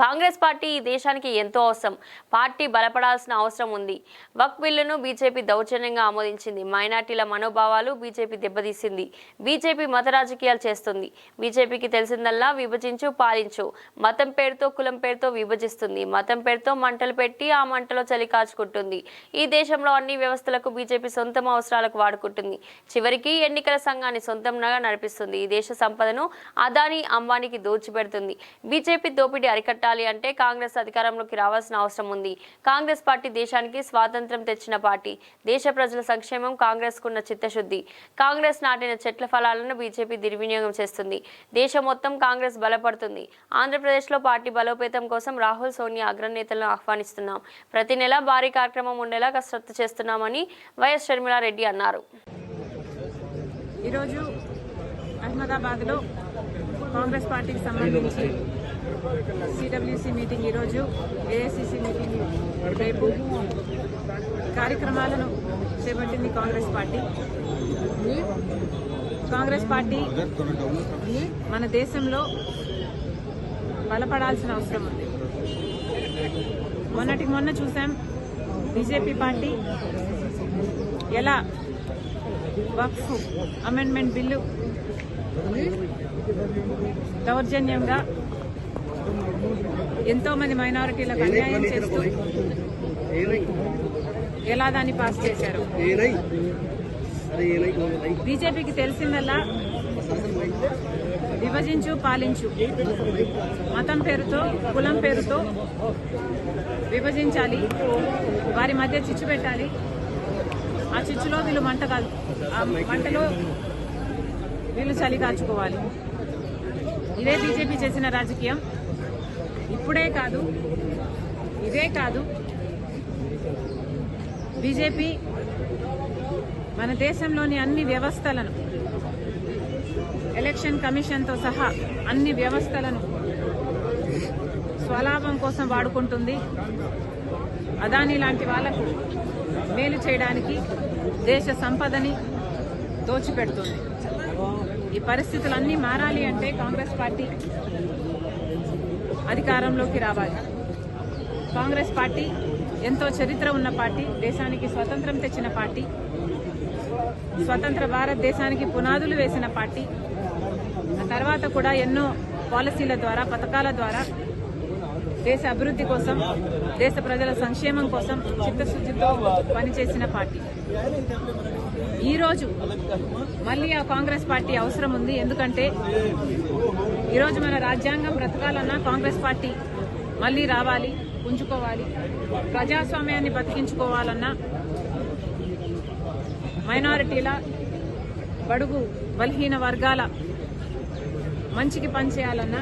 Congress party ఈ దేశానికి ఎంతో అవసరం. పార్టీ బలపడాల్సిన అవసరం ఉంది. వక్ బిల్లును బీజేపీ దౌర్జన్యంగా ఆమోదించింది. మైనార్టీల మనోభావాలు బీజేపీ దెబ్బతీసింది. బీజేపీ మత రాజకీయాలు చేస్తుంది. బీజేపీకి తెలిసిందల్లా విభజించు పాలించు. మతం పేరుతో కులం పేరుతో విభజిస్తుంది. మతం పేరుతో మంటలు పెట్టి ఆ మంటలో చలి కాచుకుంటుంది. ఈ దేశంలో అన్ని వ్యవస్థలకు బీజేపీ సొంతం అవసరాలకు వాడుకుంటుంది. చివరికి ఎన్నికల సంఘాన్ని సొంతంగా నడిపిస్తుంది. ఈ దేశ సంపదను అదానీ అంబానీకి దోచిపెడుతుంది. బీజేపీ దోపిడీ అరికట్ట చేయాలి అంటే కాంగ్రెస్ అధికారంలోకి రావాల్సిన అవసరం ఉంది. కాంగ్రెస్ పార్టీ దేశానికి స్వాతంత్రం తెచ్చిన పార్టీ. దేశ ప్రజల సంక్షేమం కాంగ్రెస్ కున్న చిత్తశుద్ధి. కాంగ్రెస్ నాటిన చెట్ల ఫలాలను బీజేపీ దుర్వినియోగం చేస్తుంది. దేశం మొత్తం కాంగ్రెస్ బలపడుతుంది. ఆంధ్రప్రదేశ్లో పార్టీ బలోపేతం కోసం రాహుల్ సోనియా అగ్రనేతలను ఆహ్వానిస్తున్నాం. ప్రతి నెల భారీ కార్యక్రమం ఉండేలా కసరత్తు చేస్తున్నామని వైఎస్ షర్మిలారెడ్డి అన్నారు. ఈరోజు అహ్మదాబాద్లో కాంగ్రెస్ పార్టీకి సంబంధించి సిడబ్ల్యూసి మీటింగ్ ఈరోజు ఏఐసిసి మీటింగ్ రేపు. కార్యక్రమాలను చేపట్టింది కాంగ్రెస్ పార్టీ. కాంగ్రెస్ పార్టీ మన దేశంలో బలపడాల్సిన అవసరం ఉంది. మొన్నటికి మొన్న చూసాం బీజేపీ పార్టీ ఎలా వక్ఫ్ అమెండ్మెంట్ బిల్లు దౌర్జన్యంగా ఎంతో మంది మైనారిటీలకు అన్యాయం చేస్తూ ఎలా దాన్ని పాస్ చేశారు? బీజేపీకి తెలిసిందల్లా? విభజించు పాలించు. మతం పేరుతో కులం పేరుతో విభజించాలి. వారి మధ్య చిచ్చు పెట్టాలి. ఆ చిచ్చులో వీళ్ళు మంట కాదు ఆ మంటలో వీళ్ళు చలి కాచుకోవాలి. ఇదే బీజేపీ చేసిన రాజకీయం. ఇప్పుడే కాదు ఇదే కాదు. బీజేపీ మన దేశంలోని అన్ని వ్యవస్థలను ఎలక్షన్ కమిషన్తో సహా అన్ని వ్యవస్థలను స్వలాభం కోసం వాడుకుంటుంది. అదాని లాంటి వాళ్ళకు మేలు చేయడానికి దేశ సంపదని దోచిపెడుతుంది. ఈ పరిస్థితులన్నీ మారాలి అంటే కాంగ్రెస్ పార్టీ అధికారంలోకి రావాలి. కాంగ్రెస్ పార్టీ ఎంతో చరిత్ర ఉన్న పార్టీ దేశానికి స్వతంత్రం తెచ్చిన పార్టీ స్వతంత్ర భారతదేశానికి పునాదులు వేసిన పార్టీ. ఆ తర్వాత కూడా ఎన్నో పాలసీల ద్వారా పథకాల ద్వారా దేశ అభివృద్ధి కోసం దేశ ప్రజల సంక్షేమం కోసం చిత్తశుద్ధితో పనిచేసిన పార్టీ. ఈరోజు మళ్ళీ ఆ కాంగ్రెస్ పార్టీ అవసరం ఉంది. ఎందుకంటే ఈరోజు మన రాజ్యాంగం బ్రతకాలన్నా కాంగ్రెస్ పార్టీ మళ్ళీ రావాలి పుంజుకోవాలి ప్రజాస్వామ్యాన్ని బతికించుకోవాలన్నా మైనారిటీల బడుగు బలహీన వర్గాల మంచికి పనిచేయాలన్నా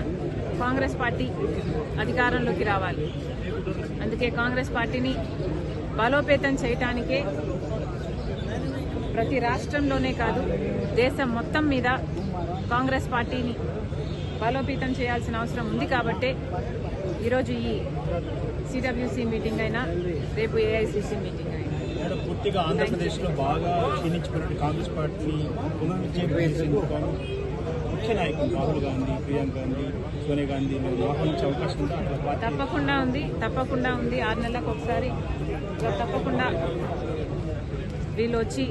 కాంగ్రెస్ పార్టీ అధికారంలోకి రావాలి. అందుకే కాంగ్రెస్ పార్టీని బలోపేతం చేయటానికే ప్రతి రాష్ట్రంలోనే కాదు దేశం మొత్తం మీద కాంగ్రెస్ పార్టీని బలోపేతం చేయాల్సిన అవసరం ఉంది కాబట్టే ఈరోజు ఈ సిడబ్ల్యూసి మీటింగ్ అయినా రేపు ఏఐసిసి మీటింగ్ అయినా. పూర్తిగా ఆంధ్రప్రదేశ్లో బాగా క్షీణించిపోయిన కాంగ్రెస్ పార్టీని ముఖ్య నాయకులు రాహుల్ గాంధీ ప్రియాంక గాంధీ సోనియా గాంధీ ఆహ్వానించే అవకాశం ఉందా? తప్పకుండా ఉంది తప్పకుండా ఉంది. ఆరు నెలలకు ఒకసారి తప్పకుండా వీళ్ళు వచ్చి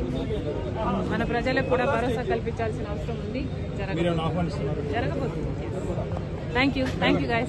మన ప్రజలకు కూడా భరోసా కల్పించాల్సిన అవసరం ఉంది. జరగబోతుంది. Thank you thank you guys